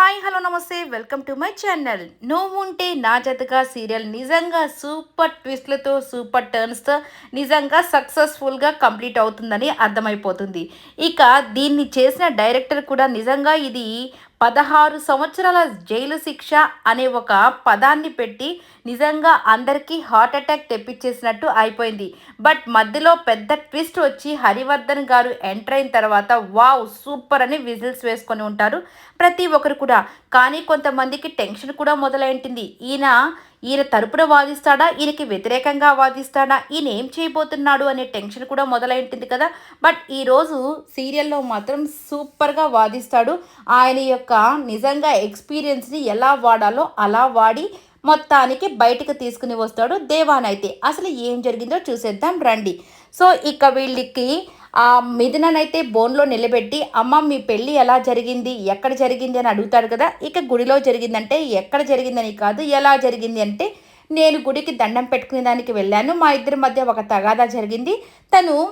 Hi hello నమస్తే. Welcome to my channel. నువ్వు ఉంటే నా జతగా సీరియల్ నిజంగా సూపర్ ట్విస్ట్లతో సూపర్ టర్న్స్తో నిజంగా సక్సెస్ఫుల్గా కంప్లీట్ అవుతుందని అర్థమైపోతుంది. ఇక దీన్ని చేసిన డైరెక్టర్ కూడా నిజంగా ఇది పదహారు సంవత్సరాల జైలు శిక్ష అనే ఒక పదాన్ని పెట్టి నిజంగా అందరికీ హార్ట్ అటాక్ తెప్పించేసినట్టు అయిపోయింది. బట్ మధ్యలో పెద్ద ట్విస్ట్ వచ్చి హరివర్ధన్ గారు ఎంటర్ అయిన తర్వాత వావ్ సూపర్ అని విజిల్స్ వేసుకొని ఉంటారు. ప్రతి ఒక్కరు కూడా. కానీ కొంతమందికి టెన్షన్ కూడా మొదలైంటుంది ఈయన ఈయన తరపున వాదిస్తాడా? ఈయనకి వ్యతిరేకంగా వాదిస్తాడా? ఈయన ఏం చేయబోతున్నాడు అనే టెన్షన్ కూడా మొదలైంటుంది కదా. బట్ ఈరోజు సీరియల్లో మాత్రం సూపర్గా వాదిస్తాడు. ఆయన యొక్క నిజంగా ఎక్స్పీరియన్స్ని ఎలా వాడాలో అలా వాడి మొత్తానికి బయటకు తీసుకుని వస్తాడు దేవానైతే. అసలు ఏం జరిగిందో చూసేద్దాం రండి. సో ఇక వీళ్ళకి ఆ మిథుననైతే బోన్లో నిలబెట్టి అమ్మ మీ పెళ్ళి ఎలా జరిగింది? ఎక్కడ జరిగింది? అని అడుగుతాడు కదా. ఇక గుడిలో జరిగిందంటే ఎక్కడ జరిగిందని కాదు ఎలా జరిగింది? అంటే నేను గుడికి దండం పెట్టుకునే దానికి వెళ్ళాను. మా ఇద్దరి మధ్య ఒక తగాదా జరిగింది. తను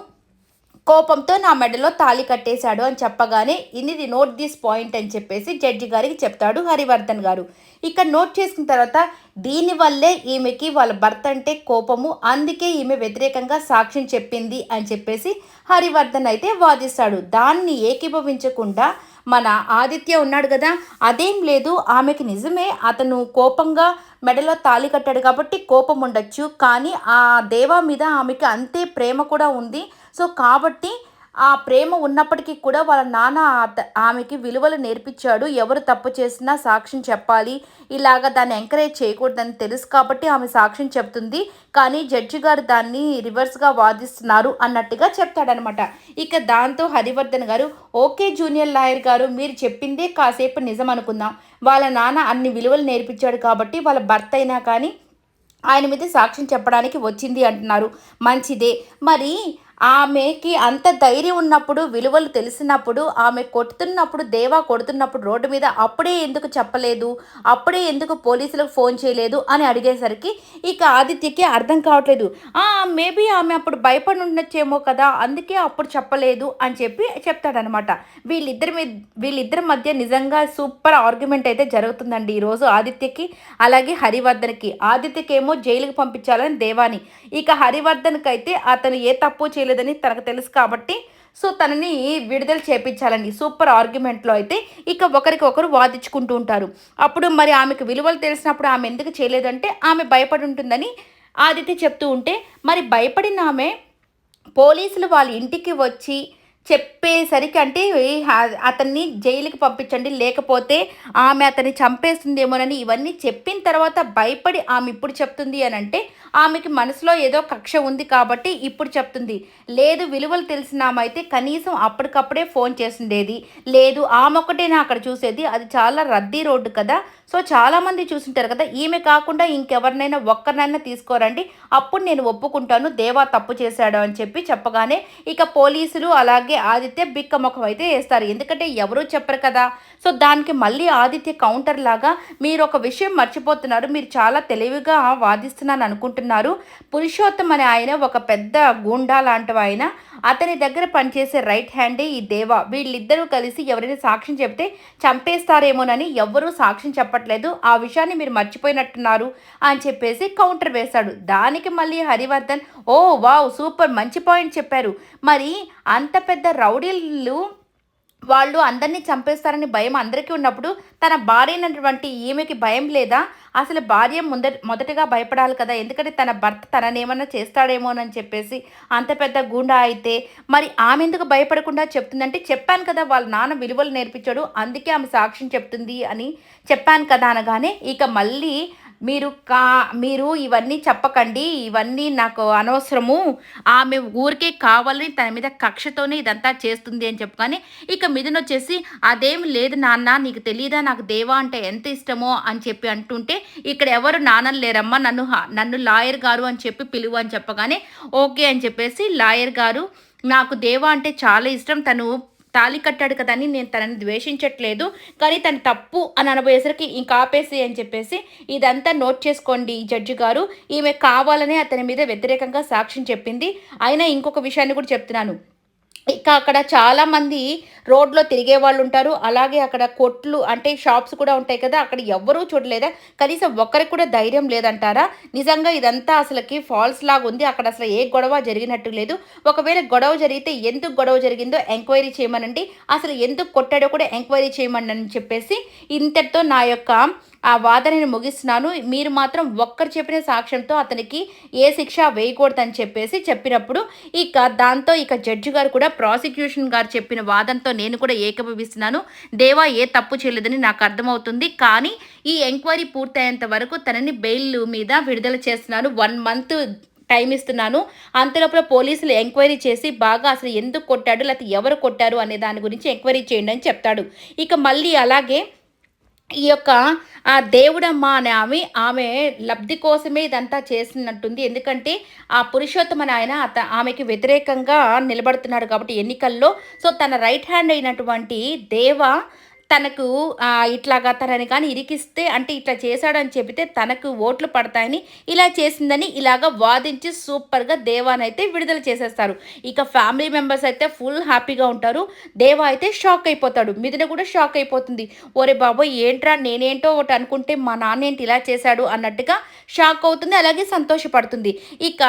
కోపంతో నా మెడలో తాళి కట్టేశాడు అని చెప్పగానే ఇది నోట్ దిస్ పాయింట్ అని చెప్పేసి జడ్జి గారికి చెప్తాడు హరివర్ధన్ గారు. ఇక్కడ నోట్ చేసుకున్న తర్వాత దీనివల్లే ఈమెకి వాళ్ళ భర్త అంటే కోపము అందుకే ఈమె వ్యతిరేకంగా సాక్ష్యం చెప్పింది అని చెప్పేసి హరివర్ధన్ అయితే వాదిస్తాడు. దాన్ని ఏకీభవించకుండా మన ఆదిత్య ఉన్నాడు కదా అదేం లేదు ఆమెకి నిజమే అతను కోపంగా మెడలో తాళి కట్టాడు కాబట్టి కోపం ఉండొచ్చు కానీ ఆ దేవా మీద ఆమెకి అంతే ప్రేమ కూడా ఉంది. సో కాబట్టి ఆ ప్రేమ ఉన్నప్పటికీ కూడా వాళ్ళ నాన్న ఆమెకి విలువలు నేర్పించాడు. ఎవరు తప్పు చేసినా సాక్ష్యం చెప్పాలి. ఇలాగ దాన్ని ఎంకరేజ్ చేయకూడదని తెలుసు కాబట్టి ఆమె సాక్ష్యం చెప్తుంది. కానీ జడ్జి గారు దాన్ని రివర్స్గా వాదిస్తున్నారు అన్నట్టుగా చెప్తాడనమాట ఇక దాంతో హరివర్ధన్ గారు ఓకే జూనియర్ లాయర్ గారు మీరు చెప్పిందే కాసేపు నిజం అనుకుందాం. వాళ్ళ నాన్న అన్ని విలువలు నేర్పించాడు కాబట్టి వాళ్ళ భర్త అయినా కానీ ఆయన మీద సాక్ష్యం చెప్పడానికి వచ్చింది అంటున్నారు. మంచిదే. మరి ఆమెకి అంత ధైర్యం ఉన్నప్పుడు విలువలు తెలిసినప్పుడు ఆమె కొడుతున్నప్పుడు దేవా కొడుతున్నప్పుడు రోడ్డు మీద అప్పుడే ఎందుకు చెప్పలేదు? అప్పుడే ఎందుకు పోలీసులకు ఫోన్ చేయలేదు? అని అడిగేసరికి ఇక ఆదిత్యకి అర్థం కావట్లేదు. మేబీ ఆమె అప్పుడు భయపడి ఉండొచ్చేమో కదా అందుకే అప్పుడు చెప్పలేదు అని చెప్పి చెప్తాడనమాట వీళ్ళిద్దరి మీద వీళ్ళిద్దరి మధ్య నిజంగా సూపర్ ఆర్గ్యుమెంట్ అయితే జరుగుతుందండి ఈరోజు ఆదిత్యకి అలాగే హరివర్ధన్కి. ఆదిత్యకేమో జైలుకి పంపించాలని దేవాని. ఇక హరివర్ధన్కి అయితే అతను ఏ తప్పు చేయలేదని తనకు తెలుసు కాబట్టి సో తనని విడుదల చేపించాలండి సూపర్ ఆర్గ్యుమెంట్లో అయితే ఇక ఒకరికి ఒకరు వాదించుకుంటూ ఉంటారు. అప్పుడు మరి ఆమెకు విలువలు తెలిసినప్పుడు ఆమె ఎందుకు చేయలేదంటే ఆమె భయపడి ఉంటుందని ఆదిత్య చెప్తూ ఉంటే మరి భయపడిన ఆమె పోలీసులు వాళ్ళ ఇంటికి వచ్చి చెప్పేసరికి అంటే అతన్ని జైలుకి పంపించండి. లేకపోతే ఆమె అతన్ని చంపేస్తుందేమోనని ఇవన్నీ చెప్పిన తర్వాత భయపడి ఆమె ఇప్పుడు చెప్తుంది అని అంటే ఆమెకి మనసులో ఏదో కక్ష ఉంది కాబట్టి ఇప్పుడు చెప్తుంది. లేదు విలువలు తెలిసిన ఆమె అయితే కనీసం అప్పటికప్పుడే ఫోన్ చేసిండేది. లేదు ఆమె ఒక్కటేనా అక్కడ చూసేది? అది చాలా రద్దీ రోడ్డు కదా. సో చాలామంది చూసింటారు కదా. ఈమె కాకుండా ఇంకెవరినైనా ఒక్కరినైనా తీసుకోరండి. అప్పుడు నేను ఒప్పుకుంటాను. దేవా తప్పు చేశాడు అని చెప్పి చెప్పగానే ఇక పోలీసులు అలాగే ఆదిత్య బిక్క ముఖం అయితే వేస్తారు. ఎందుకంటే ఎవరూ చెప్పరు కదా. సో దానికి మళ్ళీ ఆదిత్య కౌంటర్ లాగా మీరు ఒక విషయం మర్చిపోతున్నారు. మీరు చాలా తెలివిగా వాదిస్తున్నాను అనుకుంటున్నారు పురుషోత్తం అనే ఆయన ఒక పెద్ద గూండా లాంటి ఆయన అతని దగ్గర పనిచేసే రైట్ హ్యాండే ఈ దేవ. వీళ్ళిద్దరూ కలిసి ఎవరైనా సాక్ష్యం చెప్తే చంపేస్తారేమోనని ఎవ్వరూ సాక్ష్యం చెప్పట్లేదు. ఆ విషయాన్ని మీరు మర్చిపోయినట్టున్నారు అని చెప్పేసి కౌంటర్ వేశాడు. దానికి మళ్ళీ హరివర్ధన్ ఓ వావ్ సూపర్ మంచి పాయింట్ చెప్పారు. మరి అంత పెద్ద రౌడీలు వాళ్ళు అందరినీ చంపేస్తారని భయం అందరికీ ఉన్నప్పుడు తన భార్య అయినటువంటి ఈమెకి భయం లేదా? అసలు భార్య ముంద మొదటగా భయపడాలి కదా? ఎందుకంటే తన భర్త తననేమన్నా చేస్తాడేమోనని చెప్పేసి అంత పెద్ద గుండా అయితే మరి ఆమె ఎందుకు భయపడకుండా చెప్తుందంటే చెప్పాను కదా వాళ్ళ నాన్న విలువలు నేర్పించాడు అందుకే ఆమె సాక్ష్యం చెప్తుంది అని చెప్పాను కదా అనగానే ఇక మళ్ళీ మీరు కా మీరు ఇవన్నీ చెప్పకండి ఇవన్నీ నాకు అనవసరము. ఆమె ఊరికే కావాలని తన మీద కక్షతోనే ఇదంతా చేస్తుంది అని చెప్పగానే ఇక మిథున్ వచ్చేసి అదేం లేదు నాన్న నీకు తెలియదా నాకు దేవా అంటే ఎంత ఇష్టమో అని చెప్పి అంటుంటే ఇక్కడ ఎవరు నాన్నలు లేరమ్మా నన్ను నన్ను లాయర్ గారు అని చెప్పి పిలువు అని చెప్పగానే ఓకే అని చెప్పేసి లాయర్ గారు నాకు దేవా అంటే చాలా ఇష్టం తను తాళి కట్టాడు కదా అని నేను తనని ద్వేషించట్లేదు కానీ తను తప్పు అని అనబోయేసరికి ఇంకా ఆపేసి అని చెప్పేసి ఇదంతా నోట్ చేసుకోండి జడ్జి గారు. ఈమె కావాలనే అతని మీద వ్యతిరేకంగా సాక్ష్యం చెప్పింది. అయినా ఇంకొక విషయాన్ని కూడా చెప్తున్నాను. ఇక అక్కడ చాలామంది రోడ్లో తిరిగే వాళ్ళు ఉంటారు. అలాగే అక్కడ కొట్లు అంటే షాప్స్ కూడా ఉంటాయి కదా అక్కడ ఎవ్వరూ చూడలేదా? కనీసం ఒక్కరికి కూడా ధైర్యం లేదంటారా? నిజంగా ఇదంతా అసలుకి ఫాల్స్ లాగా ఉంది. అక్కడ అసలు ఏ గొడవ జరిగినట్టు లేదు. ఒకవేళ గొడవ జరిగితే ఎందుకు గొడవ జరిగిందో ఎంక్వైరీ చేయమనండి. అసలు ఎందుకు కొట్టాడో కూడా ఎంక్వైరీ చేయమని చెప్పేసి ఇంతటితో నా యొక్క ఆ వాదనని ముగిస్తున్నాను. మీరు మాత్రం ఒక్కరు చెప్పిన సాక్ష్యంతో అతనికి ఏ శిక్ష వేయకూడదని చెప్పేసి చెప్పినప్పుడు ఇక దాంతో ఇక జడ్జి గారు కూడా ప్రాసిక్యూషన్ గారు చెప్పిన వాదనతో నేను కూడా ఏకభవిస్తున్నాను. దేవా ఏ తప్పు చేయలేదని నాకు అర్థమవుతుంది. కానీ ఈ ఎంక్వైరీ పూర్తయ్యేంత వరకు తనని బెయిల్ మీద విడుదల చేస్తున్నాను. వన్ మంత్ టైం ఇస్తున్నాను. అంతలోపల పోలీసులు ఎంక్వైరీ చేసి బాగా అసలు ఎందుకు కొట్టాడు లేకపోతే ఎవరు కొట్టారు అనే దాని గురించి ఎంక్వైరీ చేయండి అని చెప్తాడు. ఇక మళ్ళీ అలాగే ఈ యొక్క ఆ దేవుడమ్మ అనే ఆమె ఆమె లబ్ధి కోసమే ఇదంతా చేసినట్టుంది. ఎందుకంటే ఆ పురుషోత్తమని ఆయన అత ఆమెకి వ్యతిరేకంగా నిలబడుతున్నాడు కాబట్టి ఎన్నికల్లో. సో తన రైట్ హ్యాండ్ అయినటువంటి దేవ తనకు ఇట్లాగా తనని కానీ ఇరికిస్తే అంటే ఇట్లా చేశాడని చెబితే తనకు ఓట్లు పడతాయని ఇలా చేసిందని ఇలాగ వాదించి సూపర్గా దేవానైతే విడుదల చేసేస్తారు. ఇక ఫ్యామిలీ మెంబర్స్ అయితే ఫుల్ హ్యాపీగా ఉంటారు. దేవా అయితే షాక్ అయిపోతాడు. మిథున కూడా షాక్ అయిపోతుంది. ఓరే బాబోయ్ ఏంట్రా నేనేంటో ఒకటి అనుకుంటే మా నాన్న ఏంటి ఇలా చేశాడు అన్నట్టుగా షాక్ అవుతుంది. అలాగే సంతోషపడుతుంది. ఇక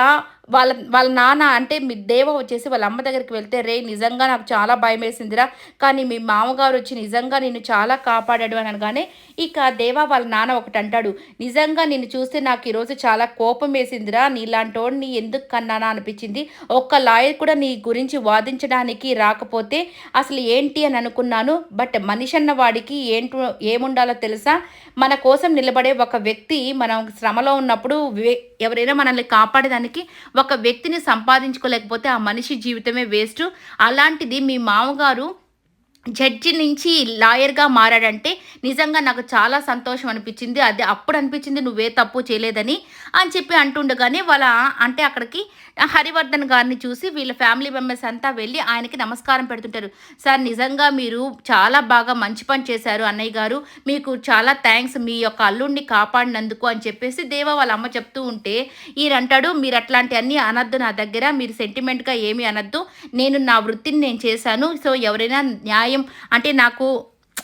వాళ్ళ వాళ్ళ నాన్న అంటే మీ దేవ వచ్చేసి వాళ్ళ అమ్మ దగ్గరికి వెళ్తే రే నిజంగా నాకు చాలా భయం వేసిందిరా కానీ మీ మామగారు వచ్చి నిజంగా నిన్ను చాలా కాపాడాడు అని అనగానే ఇక దేవ వాళ్ళ నాన్న ఒకటి అంటాడు నిజంగా నిన్ను చూస్తే నాకు ఈరోజు చాలా కోపం వేసిందిరా నీలాంటోడిని ఎందుకు కన్నానా అనిపించింది? ఒక్క లాయర్ కూడా నీ గురించి వాదించడానికి రాకపోతే అసలు ఏంటి అని అనుకున్నాను బట్ మనిషి అన్న వాడికి ఏంటో ఏముండాలో తెలుసా? మన కోసం నిలబడే ఒక వ్యక్తి మనం శ్రమలో ఉన్నప్పుడు ఎవరైనా మనల్ని కాపాడేదానికి ఒక వ్యక్తిని సంపాదించుకోలేకపోతే ఆ మనిషి జీవితమే వేస్ట్. అలాంటిది మీ మామగారు జడ్జి నుంచి లాయర్గా మారాడంటే నిజంగా నాకు చాలా సంతోషం అనిపించింది. అది అప్పుడు అనిపించింది నువ్వే తప్పు చేయలేదని అని చెప్పి అంటుండగానే వాళ్ళ అంటే అక్కడికి హరివర్ధన్ గారిని చూసి వీళ్ళ ఫ్యామిలీ మెంబర్స్ అంతా వెళ్ళి ఆయనకి నమస్కారం పెడుతుంటారు. సార్ నిజంగా మీరు చాలా బాగా మంచి పని చేశారు అన్నయ్య గారు. మీకు చాలా థ్యాంక్స్. మీ యొక్క అల్లుడిని కాపాడినందుకు అని చెప్పేసి దేవ వాళ్ళ అమ్మ చెప్తూ ఉంటే ఈయనంటాడు మీరు అట్లాంటివన్నీ అనద్దు నా దగ్గర. మీరు సెంటిమెంట్గా ఏమీ అనద్దు. నేను నా వృత్తిని నేను చేశాను. సో ఎవరైనా న్యాయం అంటే నాకు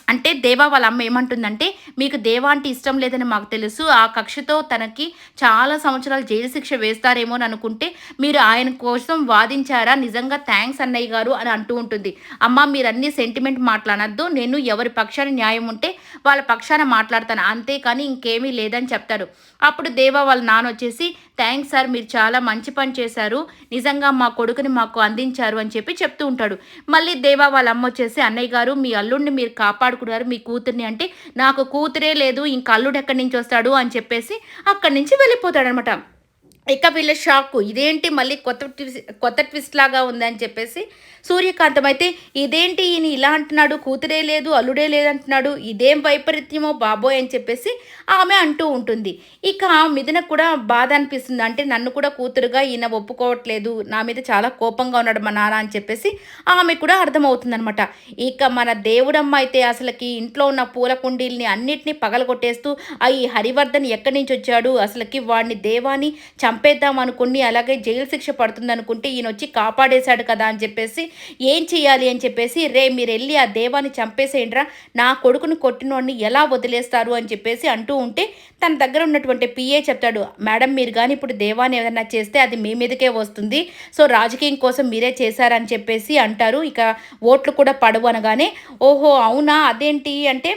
అంటే దేవా వాళ్ళ అమ్మ ఏమంటుందంటే మీకు దేవా అంటే ఇష్టం లేదని మాకు తెలుసు. ఆ కక్షతో తనకి చాలా సంవత్సరాలు జైలు శిక్ష వేస్తారేమో అని అనుకుంటే మీరు ఆయన కోసం వాదించారా? నిజంగా థ్యాంక్స్ అన్నయ్య గారు అని అంటూ ఉంటుంది. అమ్మ మీరు అన్ని సెంటిమెంట్ మాట్లాడద్దు. నేను ఎవరి పక్షాన న్యాయం ఉంటే వాళ్ళ పక్షాన మాట్లాడతాను. అంతేకాని ఇంకేమీ లేదని చెప్తారు. అప్పుడు దేవా వాళ్ళ నాన్న వచ్చేసి థ్యాంక్స్ సార్ మీరు చాలా మంచి పని చేశారు. నిజంగా మా కొడుకుని మాకు అందించారు అని చెప్పి చెప్తూ ఉంటాడు. మళ్ళీ దేవా వాళ్ళ అమ్మ వచ్చేసి అన్నయ్య గారు మీ అల్లుడిని మీరు మాట్లాడుకున్నారు మీ కూతుర్ని అంటే నాకు కూతురే లేదు ఇంక అల్లుడు ఎక్కడి నుంచి వస్తాడు? అని చెప్పేసి అక్కడి నుంచి వెళ్ళిపోతాడనమాట. ఇక వీళ్ళ షాక్ ఇదేంటి మళ్ళీ కొత్త ట్విస్ట్ కొత్త ట్విస్ట్ లాగా ఉందని చెప్పేసి సూర్యకాంతం అయితే ఇదేంటి ఈయన ఇలా అంటున్నాడు కూతురే లేదు అల్లుడే లేదంటున్నాడు ఇదేం వైపరీత్యమో బాబోయ్ అని చెప్పేసి ఆమె అంటూ ఉంటుంది. ఇక మిథున కూడా బాధ అనిపిస్తుంది. అంటే నన్ను కూడా కూతురుగా ఈయన ఒప్పుకోవట్లేదు నా మీద చాలా కోపంగా ఉన్నాడు మా నాన్న అని చెప్పేసి ఆమె కూడా అర్థమవుతుందనమాట ఇక మన దేవుడమ్మ అయితే అసలుకి ఇంట్లో ఉన్న పూల కుండీల్ని అన్నిటినీ పగలగొట్టేస్తూ ఆ ఈ హరివర్ధన్ ఎక్కడి నుంచి వచ్చాడు? అసలుకి వాడిని దేవాన్ని చంపేద్దాం అనుకుని అలాగే జైలు శిక్ష పడుతుంది అనుకుంటే ఈయన వచ్చి కాపాడేశాడు కదా అని చెప్పేసి ఏం చేయాలి అని చెప్పేసి రే మీరు వెళ్ళి ఆ దేవాన్ని చంపేసేయండిరా నా కొడుకుని కొట్టినోడిని ఎలా వదిలేస్తారు? అని చెప్పేసి అంటూ ఉంటే తన దగ్గర ఉన్నటువంటి పిఏ చెప్తాడు మేడం మీరు కానీ ఇప్పుడు దేవాన్ని ఏదైనా చేస్తే అది మీ మీదకే వస్తుంది సో రాజకీయం కోసం మీరే చేశారని చెప్పేసి అంటారు. ఇక ఓట్లు కూడా పడవు అనగానే ఓహో అవునా? అదేంటి? అంటే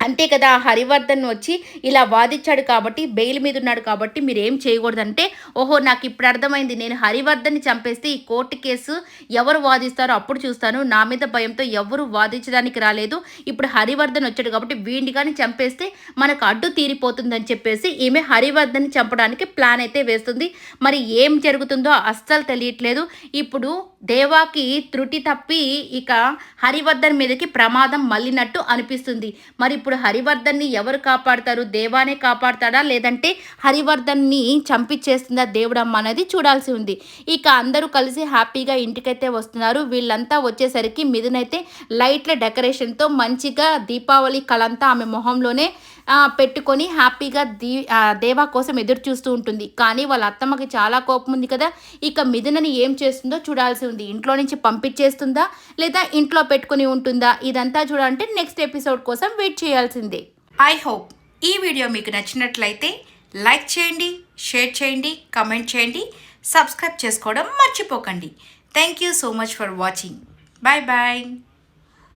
అంతే కదా హరివర్ధన్ వచ్చి ఇలా వాదించాడు కాబట్టి బెయిల్ మీద ఉన్నాడు కాబట్టి మీరు ఏం చేయకూడదంటే ఓహో నాకు ఇప్పుడు అర్థమైంది నేను హరివర్ధన్ని చంపేస్తే ఈ కోర్టు కేసు ఎవరు వాదిస్తారో అప్పుడు చూస్తాను. నా మీద భయంతో ఎవరు వాదించడానికి రాలేదు. ఇప్పుడు హరివర్ధన్ వచ్చాడు కాబట్టి వీడిని కానీ చంపేస్తే మనకు అడ్డు తీరిపోతుందని చెప్పేసి ఈమె హరివర్ధన్ని చంపడానికి ప్లాన్ అయితే వేస్తుంది. మరి ఏం జరుగుతుందో అస్సలు తెలియట్లేదు. ఇప్పుడు దేవాకి త్రుటి తప్పి ఇక హరివర్ధన్ మీదకి ప్రమాదం మళ్ళినట్టు అనిపిస్తుంది. మరి ఇప్పుడు హరివర్ధన్ని ఎవరు కాపాడతారు? దేవానే కాపాడతాడా? లేదంటే హరివర్ధన్ని చంపించేస్తుందా దేవుడమ్మ అనేది చూడాల్సి ఉంది. ఇక అందరూ కలిసి హ్యాపీగా ఇంటికైతే వస్తున్నారు. వీళ్ళంతా వచ్చేసరికి మిథునైతే లైట్ల డెకరేషన్తో మంచిగా దీపావళి కళంతా ఆమె మొహంలోనే పెట్టుకొని హ్యాపీగా దీ దేవా కోసం ఎదురు చూస్తూ ఉంటుంది. కానీ వాళ్ళ అత్తమ్మకి చాలా కోపం ఉంది కదా. ఇక మిథునని ఏం చేస్తుందో చూడాల్సి ఉంది. ఇంట్లో నుంచి పంపించేస్తుందా? లేదా ఇంట్లో పెట్టుకొని ఉంటుందా? ఇదంతా చూడాలంటే నెక్స్ట్ ఎపిసోడ్ కోసం వెయిట్ చేయాల్సిందే. ఐ హోప్ ఈ వీడియో మీకు నచ్చినట్లయితే లైక్ చేయండి షేర్ చేయండి కమెంట్ చేయండి సబ్స్క్రైబ్ చేసుకోవడం మర్చిపోకండి. Thank you so much for watching bye bye